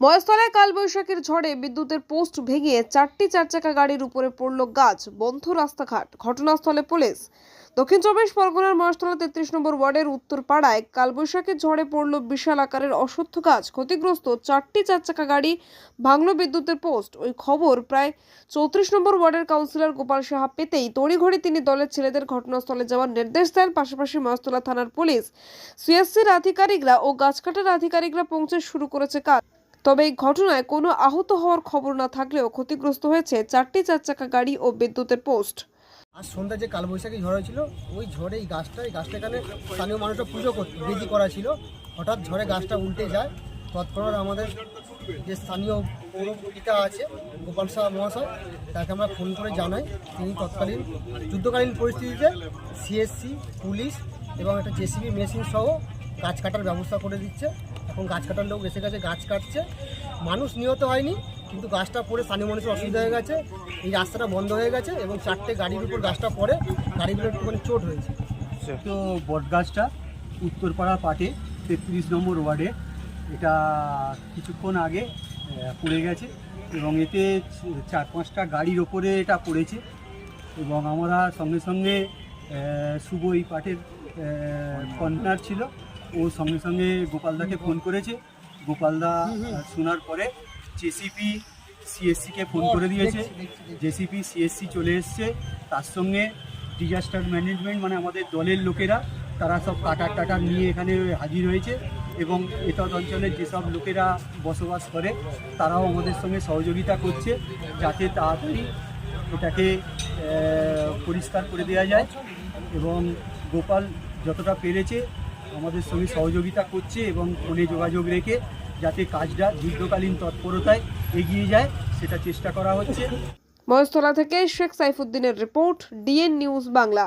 মহেশতলায় কালবৈশাখীর ঝড়ে বিদ্যুতের পোস্ট ভেঙে চারটি চারচাকা গাড়ির উপরে পড়ল গাছ, বন্ধ রাস্তাঘাট, ঘটনাস্থলে পুলিশ। দক্ষিণ চব্বিশ পরগনার মহেশতলা তেত্রিশ নম্বর ওয়ার্ডের উত্তর পাড়ায় কালবৈশাখীর ঝড়ে পড়ল বিশাল আকারের অশ্বত্থ গাছ। ক্ষতিগ্রস্ত চারটি চারচাকা গাড়ি ভাঙল বিদ্যুতের পোস্ট। ওই খবর প্রায় চৌত্রিশ নম্বর ওয়ার্ডের কাউন্সিলর গোপাল সাহা পেতেই তড়িঘড়ি তিনি দলের ছেলেদের ঘটনাস্থলে যাওয়ার নির্দেশ দেন। পাশাপাশি মহেশতলা থানার পুলিশ, সিএসসির আধিকারিকরা ও গাছ কাটার আধিকারিকরা পৌঁছে শুরু করেছে কাজ। তবে এই ঘটনায় কোনো আহত হওয়ার খবর না থাকলেও ক্ষতিগ্রস্ত হয়েছে চারটি চার চাকা গাড়ি ও বিদ্যুতের পোস্ট। আর সন্ধ্যা যে কালবৈশাখী ঝড় হয়েছিল, ওই ঝড়ে এই গাছটা এই গাছটা এখানে স্থানীয় মানুষরা পুজো করতে বেজি করা ছিল হঠাৎ ঝড়ে গাছটা উল্টে যায়। তৎক্ষণাৎ আমাদের যে স্থানীয় পৌরপিতা আছে, গোপাল শাহ মহাশয়, তাকে আমরা ফোন করে জানাই। তিনি তৎকালীন, যুদ্ধকালীন পরিস্থিতিতে সিএসসি পুলিশ এবং একটা জেসিবি মেশিন সহ গাছ কাটার ব্যবস্থা করে দিচ্ছে। এখন গাছ কাটার লোক এসে গেছে, গাছ কাটছে। মানুষ নিহত হয়নি, কিন্তু গাছটা পড়ে, স্থানীয় মানুষের অসুবিধা হয়ে গেছে। এই রাস্তাটা বন্ধ হয়ে গেছে এবং চারটে গাড়ির উপর গাছটা পড়ে, গাড়িগুলো একটুখানি চোট হয়েছে। তো বটগাছটা উত্তরপাড়া পাটে, তেত্রিশ নম্বর ওয়ার্ডে। এটা কিছুক্ষণ আগে পড়ে গেছে এবং এতে চার পাঁচটা গাড়ির ওপরে এটা পড়েছে এবং আমরা সঙ্গে সঙ্গে শুভ এই পাটের কর্নার ছিল। ও সঙ্গে সঙ্গে গোপালদাকে ফোন করেছে। গোপালদা শোনার পরে জেসিপি সিএসসিকে ফোন করে দিয়েছে। জেসিপি সিএসসি চলে এসছে। তার সঙ্গে ডিজাস্টার ম্যানেজমেন্ট মানে আমাদের দলের লোকেরা তারা সব কাটার টাটার নিয়ে এখানে হাজির হয়েছে এবং এতদ অঞ্চলের যেসব লোকেরা বসবাস করে তারাও আমাদের সঙ্গে সহযোগিতা করছে যাতে তাড়াতাড়ি এটাকে পরিষ্কার করে দেওয়া যায় এবং গোপাল যতটা পেরেছে আমাদের সঙ্গে সহযোগিতা করছে এবং ফোনে যোগাযোগ রেখে যাতে কাজটা যুদ্ধকালীন তৎপরতায় এগিয়ে যায়, সেটা চেষ্টা করা হচ্ছে। মহেশতলা থেকে শেখ সাইফুদ্দিনের রিপোর্ট, ডিএন নিউজ বাংলা।